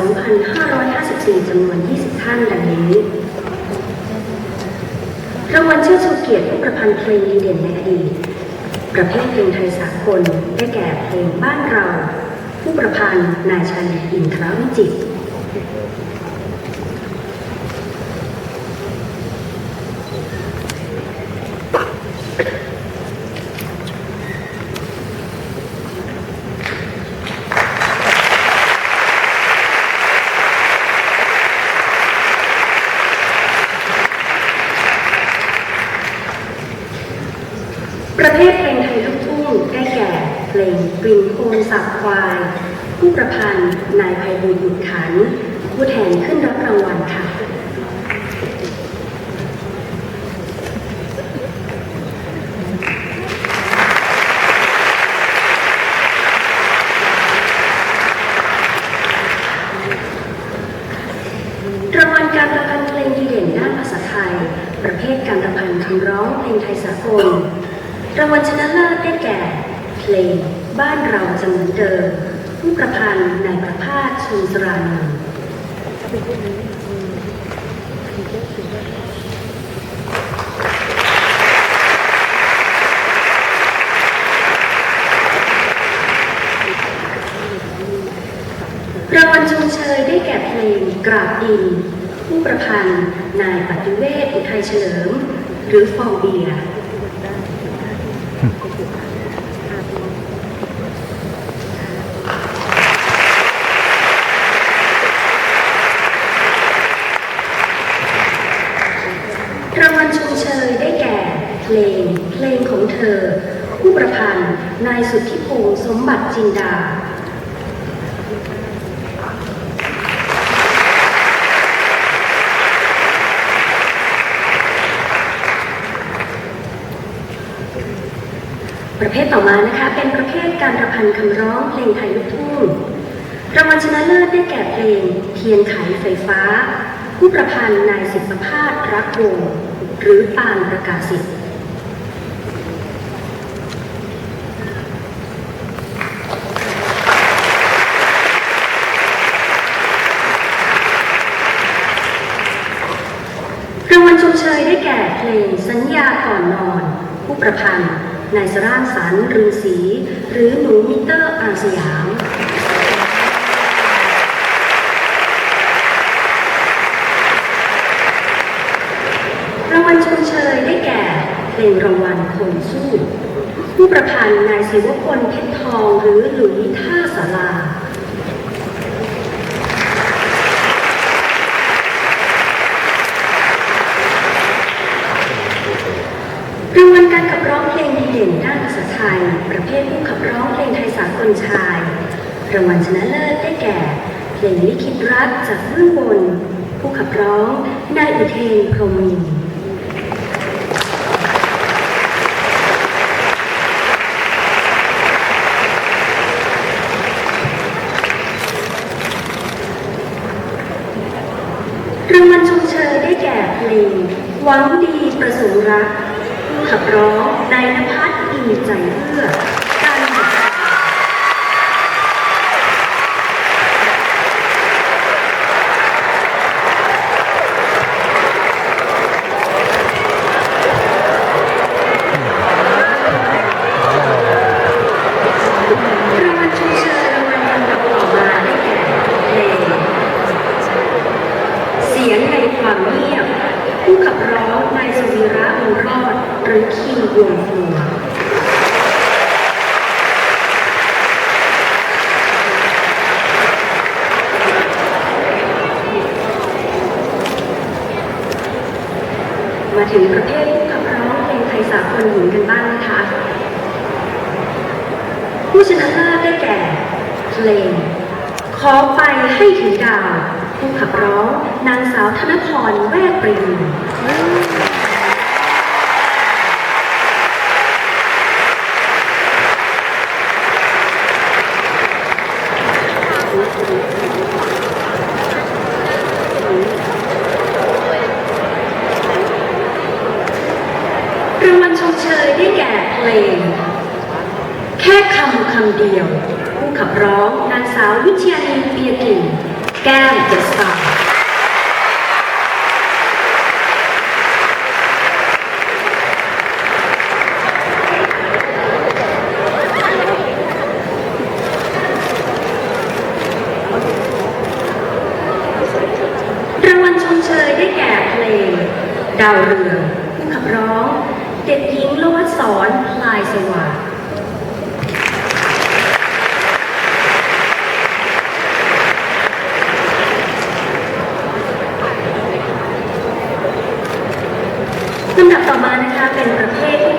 2554จำนวน 20 ท่านดังนี้รางวัลเชิดชูเกียรติผู้ประพันธ์เพลงดีเด่นในอดีต ประเภทเพลงไทยสากลได้แก่เพลงบ้านเรา ผู้ประพันธ์นายชัยอินทรวิจิตร ประเภทเพลงไทยลูกทุ่งได้แก่ เพลงกริ่งโคนสับควาย ผู้ประพันธ์ นายไพบูลย์บุตรขัน ผู้แทนขึ้นรับรางวัลค่ะรางวัลการประพันธ์เพลงดีเด่นด้านภาษาไทย ประเภทการประพันธ์คำร้องเพลงไทยสากลรางวัลชนะเลิศได้แก่ ลง บ้านเราจะเหมือนเดิม ผู้ประพันธ์นายประภาสชุนสรานนท์รางวัลชมเชยได้แก่เพลงกราบดิน ผู้ประพันธ์นายปฏิเวศอุทัยเฉลิม หรือฟองเบียร์างวัลชมเชยได้แก่ เพลง เพลงของเธอ ผู้ประพันธ์ นายสุทธิพงศ์สมบัติจินดาประเภทต่อมานะคะ เป็นประเภทการประพันธ์คำร้องเพลงไทยลูกทุ่งรางวัลชนะเลิศได้แก่เพลง เทียนไขไฟฟ้า ผู้ประพันธ์นายสิทธิภาพรักวงหรือปานประกาศสิทธิ์รางวัลชมเชยได้แก่ เพลงสัญญาก่อนนอน ผู้ประพันธ์นายสร่างสรรค์รือศรีหรือหนูมิเตอร์อาสยามรางวัลชมเชยได้แก่เพลงรางวัลคนสู้ ผู้ประพันธ์นายศิวพลเพชรทองหรือหลุยท่าสารา รางวัลการขับร้องเพลงดีเด่นด้านภาษาไท ยประเภทผู้ขับร้องเพลงไทยสากลชาย รางวัลชนะเลิศได้แก่ เพลงลิขิตรักจากเบื้องบน ผู้ขับร้องนายอุเทนพรหมินทร์รางวัลชมเชยได้แก่เพลงหวังดีประสงค์รักผู้ขับร้องนายนภัส อินใจเพื่อการบทการรางวัลชมเชยรางวัลลำดับต่อมาได้แก่เพลงเสียงในความเงียบผู้ขับร้องนายสวีระบุรอดหรือคิงวงฟัว ถึงประเภทผู้ขับร้องเพลงไทยสากลหญิงกันบ้างนะคะ ผู้ชนะเลิศได้แก่เพลง ขอไปให้ถึงดาว ผู้ขับร้องนางสาวธนพรแวกปรีรางวัลชมเชยได้แก่เพลง แค่คำคำเดียว ผู้ขับร้องนางสาววิเชียนีเปียกิ่งแก้มเดอะสตารางวัลชมเชยได้แก่เพลงดาวเรืองผู้ขับร้อง เด็กหญิงโลวัศรพลายสว่าง เป็นประเภทผู้ขับร้องเพลงไทยลูกทุ่งชาย